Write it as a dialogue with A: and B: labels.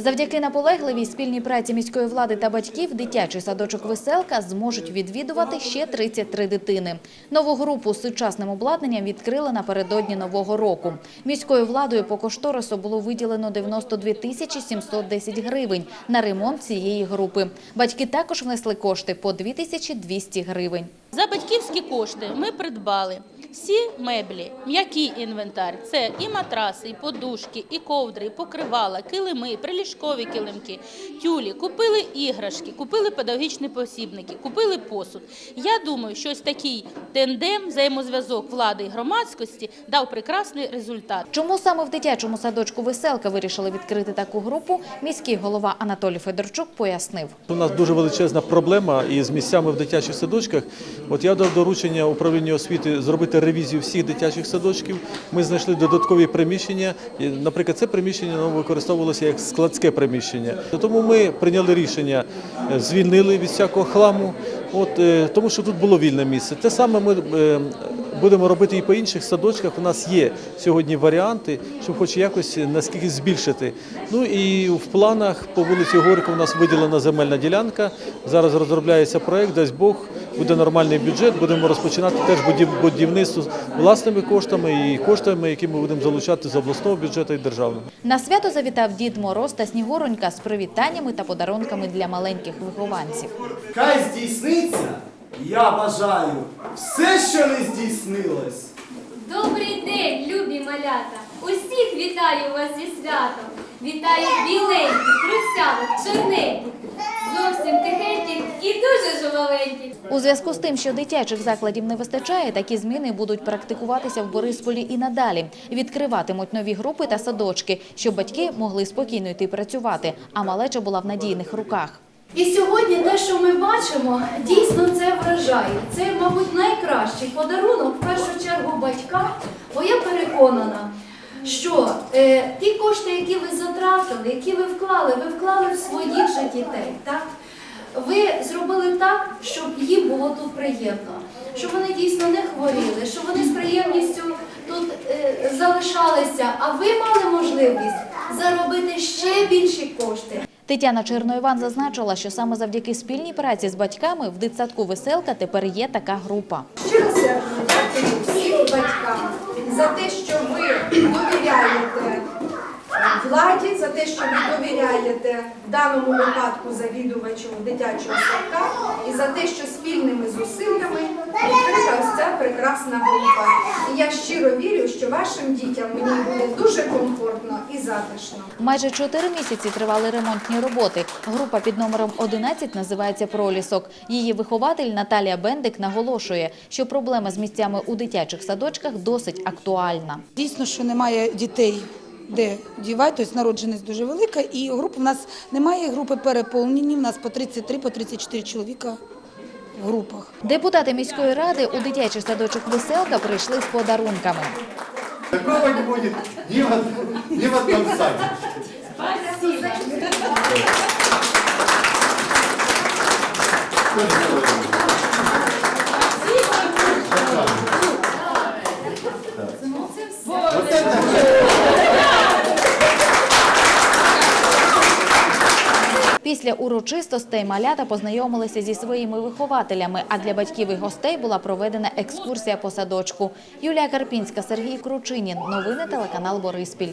A: Завдяки наполегливій спільній праці міської влади та батьків дитячий садочок «Веселка» зможуть відвідувати ще 33 дитини. Нову групу з сучасним обладнанням відкрили напередодні Нового року. Міською владою по кошторису було виділено 92 тисячі 710 гривень на ремонт цієї групи. Батьки також внесли кошти по 2 тисячі 200 гривень.
B: За батьківські кошти ми придбали всі меблі, м'який інвентар. Це і матраси, і подушки, і ковдри, і покривала, килими, приліжкові килимки, тюлі. Купили іграшки, купили педагогічні посібники, купили посуд. Я думаю, що ось такий тендем, взаємозв'язок влади і громадськості дав прекрасний результат.
A: Чому саме в дитячому садочку «Веселка» вирішили відкрити таку групу, міський голова Анатолій Федорчук пояснив.
C: У нас дуже величезна проблема із місцями в дитячих садочках. От я дав доручення управлінню освіти зробити ревізію всіх дитячих садочків. Ми знайшли додаткові приміщення. Наприклад, це приміщення воно використовувалося як складське приміщення. Тому ми прийняли рішення, е, звільнили від всякого хламу. От е, тому, що тут було вільне місце. Те саме ми е, будемо робити і по інших садочках. У нас є сьогодні варіанти, щоб хоч якось наскільки збільшити. Ну і в планах по вулиці Горька у нас виділена земельна ділянка. Зараз розробляється проект, дасть Бог, буде нормальний бюджет. Будемо розпочинати теж будів- будівництво власними коштами і коштами, які ми будемо залучати з обласного бюджету і державного.
A: На свято завітав Дід Мороз та Снігуронька з привітаннями та подарунками для маленьких вихованців.
D: Хай здійсниться, я бажаю все, що не здійснилось.
E: Добрий день, любі малята! Усіх вітаю вас зі святом! Вітаю біленьких, русявих, чорненьких, зовсім тихеньких дуже ж маленьких.
A: У зв'язку з тим, що дитячих закладів не вистачає, такі зміни будуть практикуватися в Борисполі і надалі. Відкриватимуть нові групи та садочки, щоб батьки могли спокійно йти працювати, а малеча була в надійних руках.
F: І сьогодні те, що ми бачимо, дійсно це вражає. Це, мабуть, найкращий подарунок в першу чергу батькам, бо я переконана, що е, ті кошти, які ви затратили, які ви вклали, ви вклали в своїх же дітей. Так? Ви зробили так, щоб їм було тут приємно, щоб вони дійсно не хворіли, щоб вони з приємністю тут е, залишалися, а ви мали можливість заробити ще більші кошти.
A: Тетяна Черноїван зазначила, що саме завдяки спільній праці з батьками в дитсадку «Веселка» тепер є така група.
G: Щиросердно дякую всім батькам за те, що ви довіряєте владі, за те, що ви довіряєте в даному випадку завідувачу дитячого садка, і за те, що спільними зусиллями відкрита ось ця прекрасна група. І я щиро вірю, що вашим дітям ній буде дуже комфортно і затишно.
A: Майже чотири місяці тривали ремонтні роботи. Група під номером 11 називається «Пролісок». Її вихователь Наталія Бендик наголошує, що проблема з місцями у дитячих садочках досить актуальна.
H: Дійсно, що немає дітей, де дівати, тобто народженість дуже велика, і груп в нас немає групи переповнені. В нас по 33, по 34 чоловіка в групах.
A: Депутати міської ради у дитячий садочок «Веселка» прийшли з подарунками.
D: Такого не буде ні в, ни в
A: Після урочистостей малята познайомилися зі своїми вихователями, а для батьків і гостей була проведена екскурсія по садочку. Юлія Карпінська, Сергій Кручинін. Новини телеканал Бориспіль.